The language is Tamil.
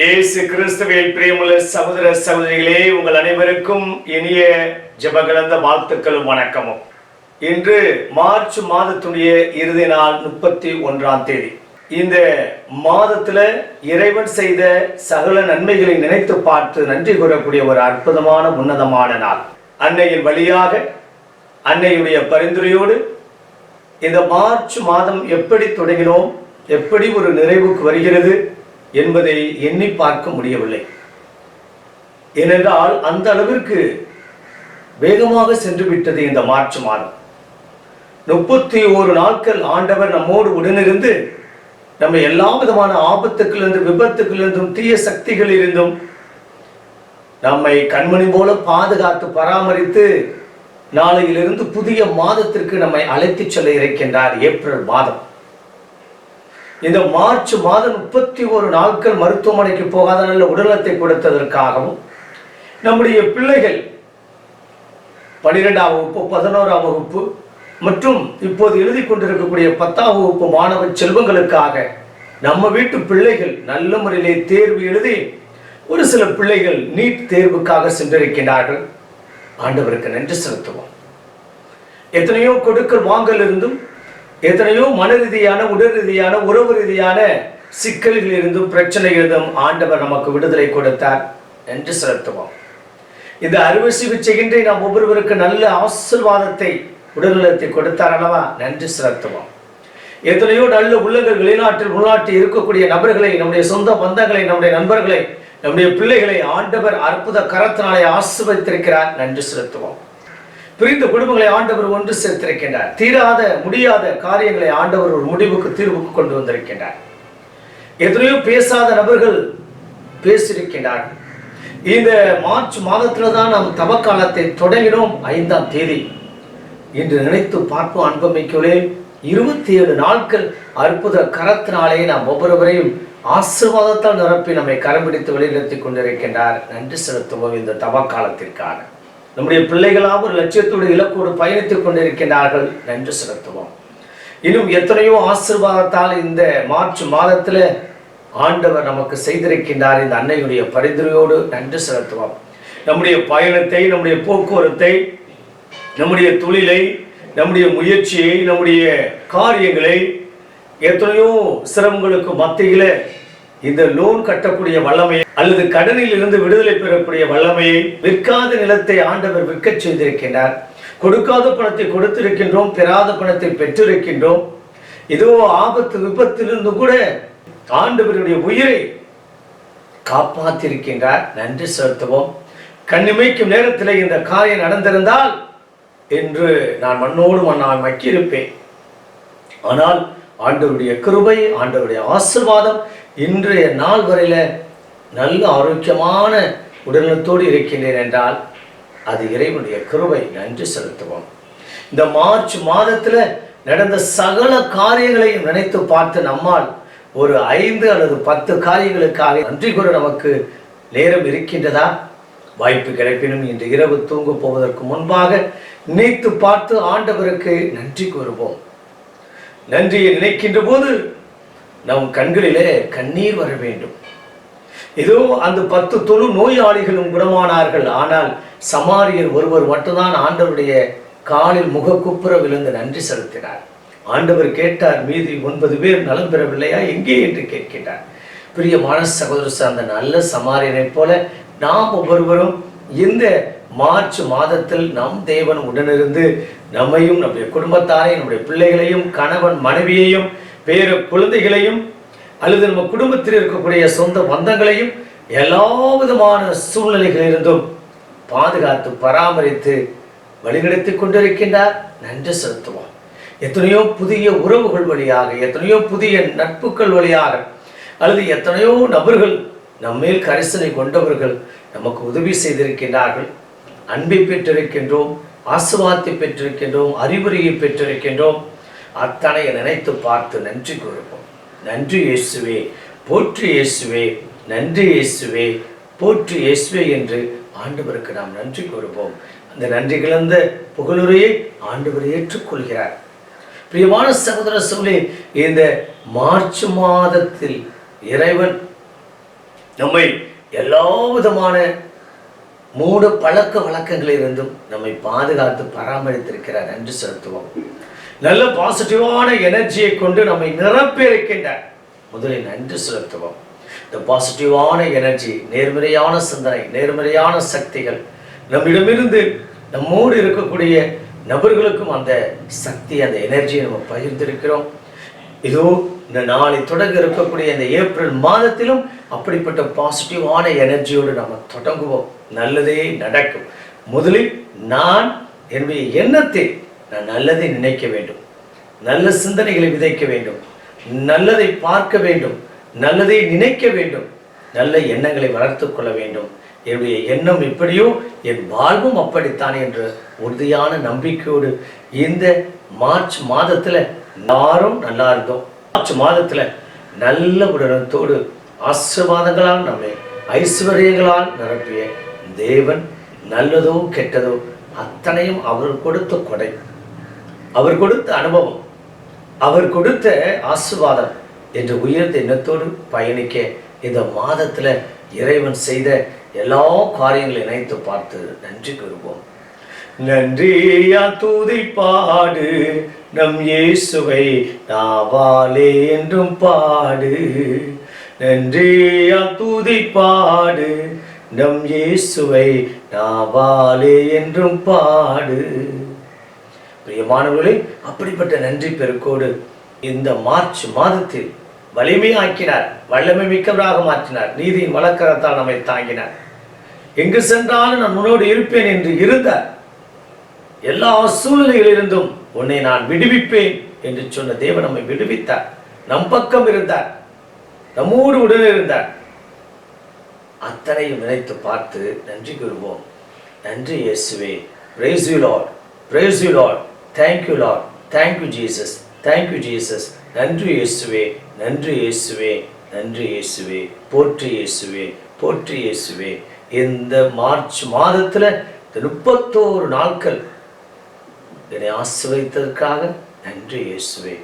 இயேசு கிறிஸ்துவில் பிரியமுள்ள சகோதர சகோதரிகளே உங்கள் அனைவருக்கும் இனிய ஜபகலந்த வாழ்த்துக்களும் வணக்கமும். இன்று மார்ச் மாதத்துடைய இறுதி நாள் முப்பத்தி ஒன்றாம் தேதி. இந்த மாதத்துல இறைவன் செய்த சகல நன்மைகளை நினைத்து பார்த்து நன்றி கூறக்கூடிய ஒரு அற்புதமான உன்னதமான நாள். அன்னையின் வழியாக அன்னையுடைய பரிந்துரையோடு இந்த மார்ச் மாதம் எப்படி தொடங்கினோம் எப்படி ஒரு நிறைவுக்கு வருகிறது என்பதை எண்ணி பார்க்க முடியவில்லை. ஏனென்றால் அந்த அளவிற்கு வேகமாக சென்று விட்டது இந்த மார்ச் மாதம். முப்பத்தி ஓரு நாட்கள் ஆண்டவர் நம்மோடு உடனிருந்து நம்ம எல்லா விதமான ஆபத்துக்களிலிருந்தும் விபத்துக்களிலிருந்தும் தீய சக்திகளிலிருந்தும் நம்மை கண்மணி போல பாதுகாத்து பராமரித்து நாளையிலிருந்து புதிய மாதத்திற்கு நம்மை அழைத்துச் செல்ல இருக்கின்றார் ஏப்ரல் மாதம். இந்த மார்ச் மாதம் முப்பத்தி ஒரு நாட்கள் மருத்துவமனைக்கு போகாத நல்ல உடல்நலத்தை கொடுத்ததற்காகவும் நம்முடைய பிள்ளைகள் பனிரெண்டாம் வகுப்பு பதினோராம் வகுப்பு மற்றும் இப்போது எழுதி கொண்டிருக்கக்கூடிய பத்தாம் வகுப்பு மாணவ செல்வங்களுக்காக நம்ம வீட்டு பிள்ளைகள் நல்ல முறையிலே தேர்வு எழுதி ஒரு சில பிள்ளைகள் நீட் தேர்வுக்காக சென்றிருக்கின்றார்கள். ஆண்டவருக்கு நன்றி செலுத்துவோம். எத்தனையோ கொடுக்கல் வாங்கல் இருந்தும் எத்தனையோ மன ரீதியான உடல் ரீதியான உறவு ரீதியான சிக்கல்கள் இருந்தும் பிரச்சனைகளிலும் இருந்தும் ஆண்டவர் நமக்கு விடுதலை கொடுத்தார் என்று செலுத்துவோம். இந்த அறுவை சிகிச்சையின்றி நாம் ஒவ்வொருவருக்கு நல்ல ஆசிர்வாதத்தை உடல்நலத்தை கொடுத்தார் அல்லவா? நன்றி செலுத்துவோம். எத்தனையோ நல்ல உள்ளங்கள் வெளிநாட்டில் உள்நாட்டில் இருக்கக்கூடிய நபர்களை நம்முடைய சொந்த பந்தங்களை நம்முடைய நண்பர்களை நம்முடைய பிள்ளைகளை ஆண்டவர் அற்புத கரத்தினாலே ஆசிர்வதித்திருக்கிறார். நன்றி செலுத்துவோம். பிரிந்த குடும்பங்களை ஆண்டவர் ஒன்று சேர்த்திருக்கின்றார். தீராத முடியாத காரியங்களை ஆண்டவர் ஒரு முடிவுக்கு தீர்வுக்கு கொண்டு வந்திருக்கின்றார். எத்தனையோ பேசாத நபர்கள் பேசியிருக்கின்றார்கள் இந்த மார்ச் மாதத்துல தான் நாம் தவக்காலத்தை தொடங்கினோம் ஐந்தாம் தேதி. என்று நினைத்து பார்ப்போம் அன்பமைக்குள்ளே இருபத்தி ஏழு நாட்கள் அற்புத கரத்தினாலே நாம் ஒவ்வொருவரையும் ஆசீர்வாதத்தால் நிரப்பி நம்மை கரம் பிடித்து வழிநடத்தி கொண்டிருக்கின்றார். நன்றி செலுத்துவோம் இந்த தவக்காலத்திற்காக. நம்முடைய பிள்ளைகளாக ஒரு லட்சியத்தோடு இலக்கோடு பயணித்துக் கொண்டிருக்கின்றார்கள் நன்றி செலுத்துவோம் இன்னும் எத்தனையோ ஆசீர்வாதத்தால் இந்த மார்ச் மாதத்தில் ஆண்டவர் நமக்கு செய்திருக்கின்றார் இந்த அன்னையுடைய பரிந்துரையோடு நன்றி செலுத்துவோம். நம்முடைய பயணத்தை நம்முடைய போக்குவரத்தை நம்முடைய தொழிலை நம்முடைய முயற்சியை நம்முடைய காரியங்களை எத்தனையோ சிரமங்களுக்கு மத்தியில் இந்த லோன் கட்டக்கூடிய வல்லமையை அல்லது கடனில் இருந்து விடுதலை பெறக்கூடிய வல்லமையை விற்காத நிலத்தை ஆண்டவர் விற்க செய்திருக்கின்றார். கொடுக்காத பணத்தை கொடுத்திருக்கின்றோம் பெறாத பணத்தை பெற்றிருக்கின்றோம். ஏதோ ஆபத்து விபத்திலிருந்து கூட ஆண்டவருடைய உயிரை காப்பாத்திருக்கின்றார் நன்றி செலுத்துவோம். கண்ணிமைக்கும் நேரத்தில் இந்த காரியம் நடந்திருந்தால் என்று நான் மண்ணோடு மண்ணால் மக்கியிருப்பேன். ஆனால் ஆண்டவருடைய கிருபை ஆண்டவருடைய ஆசிர்வாதம் இன்றைய நாள் வரையில் நல்ல ஆரோக்கியமான உடல்நலத்தோடு இருக்கின்றேன் என்றால் அது இறைவனுடைய கிருவை நன்றி செலுத்துவோம். இந்த மார்ச் மாதத்தில் நடந்த சகல காரியங்களையும் நினைத்து பார்த்து நம்மால் ஒரு ஐந்து அல்லது பத்து காரியங்களுக்காக நன்றி கூற நமக்கு நேரம் இருக்கின்றதா? வாய்ப்பு கிடைப்பினும் இன்று இரவு தூங்க போவதற்கு முன்பாக நினைத்து பார்த்து ஆண்டவருக்கு நன்றி கூறுவோம். நன்றியை நினைக்கின்ற போது நம் கண்களிலே கண்ணீர் வர வேண்டும். ஏதோ அந்த பத்து தொழு நோயாளிகளும் குணமானார்கள். ஆனால் சமாரியர் ஒருவர் மட்டும்தான் ஆண்டவருடைய காலில் முகக்குப்புற விழுந்து நன்றி செலுத்தினார். ஆண்டவர் கேட்டார் மீதி ஒன்பது பேர் நலம் பெறவில்லையா? எங்கே? என்று கேட்கின்றார். பிரியமான சகோதர அந்த நல்ல சமாரியனைப் போல நாம் ஒவ்வொருவரும் இந்த மார்ச் மாதத்தில் நம் தேவன் உடனிருந்து நம்மையும் நம்முடைய குடும்பத்தாரையும் நம்முடைய பிள்ளைகளையும் கணவன் மனைவியையும் பேர குழந்தைகளையும் அல்லது நம்ம குடும்பத்தில் இருக்கக்கூடிய சொந்த பந்தங்களையும் எல்லா விதமான சூழ்நிலைகளிலிருந்தும் பாதுகாத்து பராமரித்து வழிநடத்தி கொண்டிருக்கின்றார். நன்றி செலுத்துவோம். எத்தனையோ புதிய உறவுகள் வழியாக எத்தனையோ புதிய நட்புகள் வழியாக அல்லது எத்தனையோ நபர்கள் நம்மேல் கரிசனை கொண்டவர்கள் நமக்கு உதவி செய்திருக்கின்றார்கள். அன்பை பெற்றிருக்கின்றோம் ஆசுவாத்தை பெற்றிருக்கின்றோம் அறிவுரையை பெற்றிருக்கின்றோம். அத்தனை நினைத்து பார்த்து நன்றி கூறுவோம். நன்றி இயேசுவே போற்றி இயேசுவே நன்றி இயேசுவே போற்றி இயேசுவே என்று ஆண்டவருக்கு நாம் நன்றி கூறுவோம். அந்த நன்றி கலந்த புகழுரையை ஆண்டவர் ஏற்றுக்கொள்கிறார். பிரியமான சகோதர சொல்லி இந்த மார்ச் மாதத்தில் இறைவன் நம்மை எல்லா விதமான மூட பழக்க வழக்கங்களிலிருந்தும் நம்மை பாதுகாத்து பராமரித்திருக்கிறார். நன்றி செலுத்துவோம். நல்ல பாசிட்டிவான எனர்ஜியை கொண்டு நம்மை நிரப்பி முதலில் நன்றி செலுத்துவோம். இந்த பாசிட்டிவான எனர்ஜி நேர்மறையான சிந்தனை நேர்மறையான சக்திகள் நம்மிடமிருந்து நம்மோடு இருக்கக்கூடிய நபர்களுக்கும் அந்த சக்தி அந்த எனர்ஜியை நம்ம பகிர்ந்திருக்கிறோம். இதோ இந்த நாளை தொடங்க இருக்கக்கூடிய இந்த ஏப்ரல் மாதத்திலும் அப்படிப்பட்ட பாசிட்டிவான எனர்ஜியோடு நம்ம தொடங்குவோம். நல்லதே நடக்கும். முதலில் நான் என்னுடைய எண்ணத்தை நான் நல்லதை நினைக்க வேண்டும். நல்ல சிந்தனைகளை விதைக்க வேண்டும். நல்லதை பார்க்க வேண்டும். நல்லதை நினைக்க வேண்டும். நல்ல எண்ணங்களை வளர்த்து கொள்ள வேண்டும். என்னுடைய எண்ணம் எப்படியோ என் வாழ்வும் அப்படித்தான் என்ற உறுதியான நம்பிக்கையோடு இந்த மார்ச் மாதத்துல எல்லாரும் நல்லா இருந்தோம். மார்ச் மாதத்துல நல்ல உடனத்தோடு ஆசீர்வாதங்களால் நம்மை ஐஸ்வர்யங்களால் நிரப்பிய தேவன் நல்லதோ கெட்டதோ அத்தனையும் அவர் கொடுத்த கொடை. அவர் கொடுத்த அனுபவம் அவர் கொடுத்த ஆசீர்வாதம் என்ற உயர்ந்த எண்ணத்தோடு பயணிக்க இந்த மாதத்தில் இறைவன் செய்த எல்லா காரியங்களையும் நினைத்து பார்த்து நன்றி கூறுவோம். நன்றியா தூதி பாடு நம் இயேசுவை நாவாலே என்றும் பாடு. நன்றியா தூதி பாடு நம் இயேசுவை நாவாலே என்றும் பாடு. பிரியமானவர்களே அப்படிப்பட்ட நன்றி பெருக்கோடு இந்த மார்ச் மாதத்தில் வலிமையாக்கினார் வல்லமை மிக்கவராக மாற்றினார் நீதியின் வழக்கரத்தால் நம்மை தாங்கினார். எங்கு சென்றாலும் நான் உன்னோடு இருப்பேன் என்று இருந்தார் எல்லா சூழ்நிலைகளிலிருந்தும் உன்னை நான் விடுவிப்பேன் என்று சொன்ன தேவன் நம்மை விடுவித்தார். நம் பக்கம் இருந்தார் நம்மோடு உடனே இருந்தார். அத்தனையும் நினைத்து பார்த்து நன்றி கூறுவோம். நன்றி இயேசுவே. Praise you thank you Lord thank you Jesus thank you Jesus நன்றி இயேசுவே. நன்றி இயேசுவே. நன்றி இயேசுவே. போற்றி இயேசுவே. போற்றி இயேசுவே. இந்த மார்ச் மாதத்தில் இந்த முப்பத்தோரு நாட்கள் என்னை ஆசிர்வதித்ததற்காக நன்றி இயேசுவே.